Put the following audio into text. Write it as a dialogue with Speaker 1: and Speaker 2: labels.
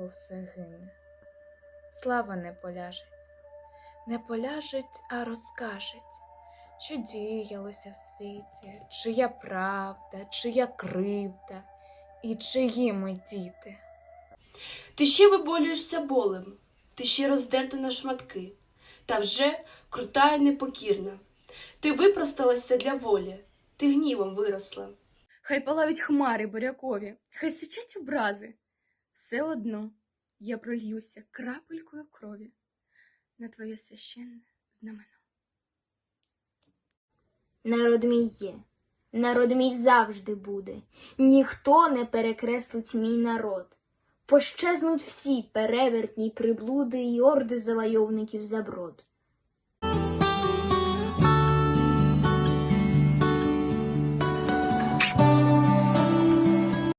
Speaker 1: все гине. Слава не поляжить, не поляжить, а розкажуть, що діялося в світі, чия правда, чия кривда, і чиї ми діти.
Speaker 2: Ти ще виболюєшся болем, ти ще роздерта на шматки, та вже крута й непокірна. Ти випросталася для волі, ти гнівом виросла.
Speaker 3: Хай палають хмари бурякові, хай сичать образи. Все одно я прольюся крапелькою крові на твоє священне знамено.
Speaker 4: Народ мій є, народ мій завжди буде, ніхто не перекреслить мій народ. Пощезнуть всі перевертні приблуди й орди завойовників заброд.